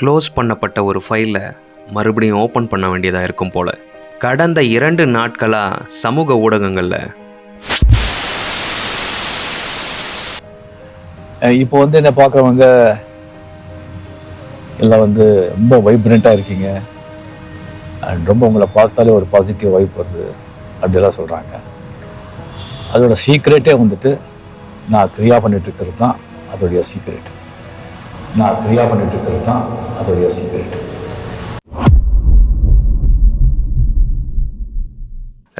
Close பண்ணப்பட்ட ஒரு ஃபைலை மறுபடியும் ஓப்பன் பண்ண வேண்டியதாக இருக்கும் போல். கடந்த இரண்டு நாட்களாக சமூக ஊடகங்களில். இப்போ வந்து என்ன பார்க்குறவங்க எல்லாம் வந்து ரொம்ப வைப்ரண்ட்டாக இருக்கீங்க. அண்ட் ரொம்ப உங்களை பார்த்தாலே ஒரு பாசிட்டிவ் வைப் வருது அப்படிலாம் சொல்கிறாங்க அதோட சீக்ரெட்டே வந்துட்டு நான் கிரியா பண்ணிட்டு இருக்கிறது தான் அதோடைய சீக்ரெட் நான் கிரியா பண்ணிட்டு இருக்கிறது தான் அதோடைய சீக்ரெட்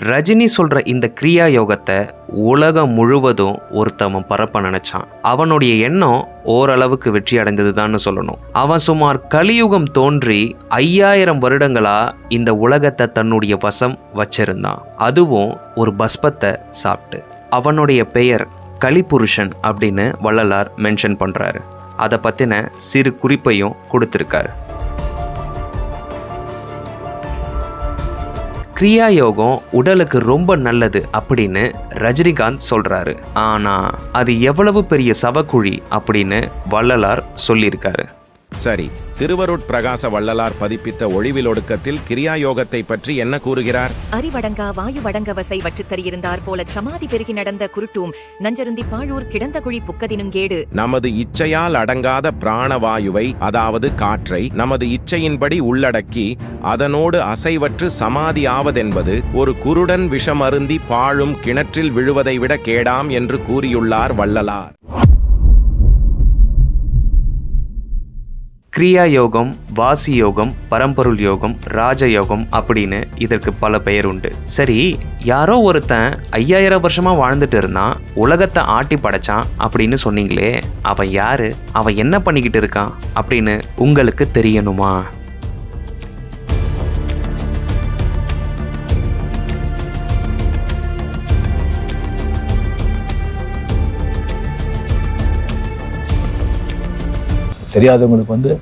ரஜினி சொல்கிற இந்த கிரியா யோகத்தை உலகம் முழுவதும் ஒருத்தவன் பரப்ப நினச்சான். அவனுடைய எண்ணம் ஓரளவுக்கு வெற்றி அடைந்ததுதான்னு சொல்லணும். அவன் சுமார் கலியுகம் தோன்றி ஐயாயிரம் வருடங்களா இந்த உலகத்தை தன்னுடைய வசம் வச்சிருந்தான். அதுவும் ஒரு பஸ்பத்தை சாப்பிட்டு. அவனுடைய பெயர் கலிபுருஷன் அப்படின்னு வள்ளலார் மென்ஷன் பண்ணுறாரு அதை பற்றின சிறு குறிப்பையும் கொடுத்துருக்கார். கிரியா யோகம் உடலுக்கு ரொம்ப நல்லது அப்படின்னு ரஜினிகாந்த் சொல்கிறாரு ஆனால் அது எவ்வளவு பெரிய சவக்குழி அப்படின்னு வள்ளலார் சொல்லியிருக்காரு. சரி திருவருட் பிரகாச வள்ளலார் பதிப்பித்த ஒளிவில் ஒடுக்கத்தில் கிரியா யோகத்தை பற்றி என்ன கூறுகிறார்? அறிவடங்கா வாயு வடங்க வசை வற்றுத்தறி இருந்தார் போல சமாதி பெருகி நடந்த குருட்டும் நஞ்சருந்தி பாழூர் கிடந்த குழி புக்கதினுங்கேடு நமது இச்சையால் அடங்காத பிராணவாயுவை அதாவது காற்றை நமது இச்சையின்படி உள்ளடக்கி அதனோடு அசைவற்று சமாதி ஆவதென்பது ஒரு குருடன் விஷமருந்தி பாழும் கிணற்றில் விழுவதை விட கேடாம் என்று கூறியுள்ளார் வள்ளலார். கிரியா யோகம் வாசி யோகம் பரம்பொருள் யோகம் ராஜ யோகம் அப்படின்னு இதற்கு பல பெயர் உண்டு. சரி யாரோ ஒருத்தன் ஐயாயிரம் வருஷமா வாழ்ந்துட்டு இருந்தான் உலகத்தை ஆட்டி படைச்சான் அப்படின்னு சொன்னீங்களே அவன் யாரு? அவன் என்ன பண்ணிக்கிட்டு இருக்கான் அப்படின்னு உங்களுக்கு தெரியணுமா? தெரியாதவங்களுக்கு வந்து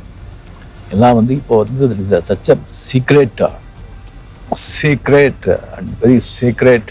எல்லாம் வந்து இப்போ வந்து such a secret secret and very secret